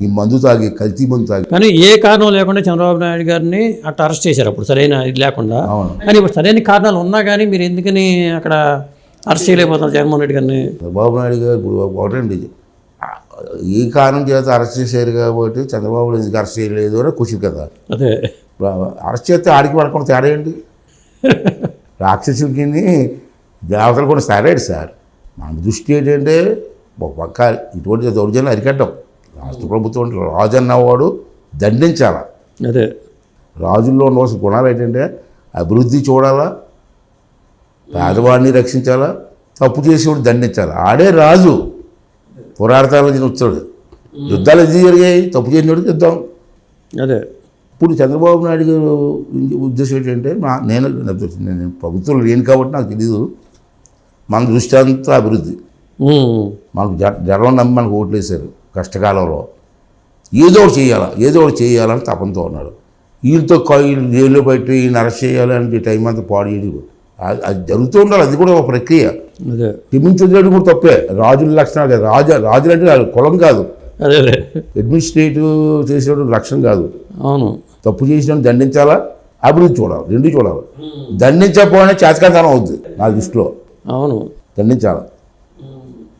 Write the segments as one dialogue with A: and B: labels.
A: ఈ మందు తాగి కల్తీ మందు తాగి.
B: కానీ ఏ కారణం లేకుండా చంద్రబాబు నాయుడు గారిని అట్లా అరెస్ట్ చేశారు అప్పుడు సరైన ఇది లేకుండా.
A: అవును.
B: కానీ ఇప్పుడు సరైన కారణాలు ఉన్నా కానీ మీరు ఎందుకని అక్కడ అరెస్ట్ చేయలేకపోతున్నారు జగన్మోహన్ రెడ్డి గారిని?
A: చంద్రబాబు నాయుడు గారు ఇప్పుడు ఒకటండి ఈ కారణం చేత అరెస్ట్ చేశారు కాబట్టి చంద్రబాబు ఎందుకు అరెస్ట్ చేయలేదు అని క్వశ్చన్ కదా.
B: అదే.
A: అరెస్ట్ చేస్తే ఆడికి పడకుండా తేడా ఏంటి? రాక్షసుడికి దేవతలు కూడా సరేడు సార్? మన దృష్టి ఏంటంటే ఒక పక్క ఇటువంటి దౌర్జన్యం అరికట్టం రాష్ట్ర ప్రభుత్వం రాజు అన్నవాడు దండించాల.
B: అదే.
A: రాజుల్లో ఉండవలసిన గుణాలు ఏంటంటే అభివృద్ధి చూడాలా పేదవాడిని రక్షించాలా తప్పు చేసేవాడు దండించాలా. ఆడే రాజు పోరాడతాలో వచ్చాడు యుద్ధాలు ఎందుకు జరిగాయి? తప్పు చేసినోడికి యుద్ధం.
B: అదే.
A: ఇప్పుడు చంద్రబాబు నాయుడు గారు ఉద్దేశం ఏంటంటే మా నేను నేను ప్రభుత్వం లేను కాబట్టి నాకు తెలియదు మన దృష్టి అంతా అభివృద్ధి. మనకు జ- జనం నమ్మి మనకు ఓట్లు వేశారు. కష్టకాలంలో ఏదో ఒకటి చేయాలా ఏదో ఒకటి చేయాలని తపంతో ఉన్నాడు. వీళ్ళతో వీళ్ళు జైల్లో పెట్టి ఈయన అరెస్ట్ చేయాలని టైం అంతా పాడు చేయడం. అది జరుగుతూ ఉండాలి అది కూడా ఒక ప్రక్రియ. క్షమించడం కూడా తప్పే రాజుల లక్షణాలు కాదు రాజు రాజులు అంటే కులం కాదు. అడ్మినిస్ట్రేటివ్ చేసేవాడు లక్షణం కాదు.
B: అవును.
A: తప్పు చేసిన దండించాలా? అభివృద్ధి చూడాలి రెండు చూడాలి. దండించకపోయినా చేతకాంతనం అవుద్ది నా దృష్టిలో.
B: అవును.
A: దండించాలి.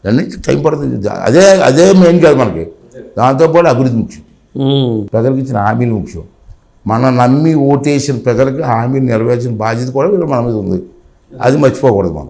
A: దండించి టైం పడుతుంది. అదే అదే మెయిన్ కాదు మనకి. దాంతోపాటు అభివృద్ధి ముఖ్యం. ప్రజలకు ఇచ్చిన హామీలు ముఖ్యం. మనం నమ్మి ఓటేసిన ప్రజలకు హామీలు నెరవేర్చిన బాధ్యత కూడా వీళ్ళు మన మీద ఉంది. అది మర్చిపోకూడదు మనం.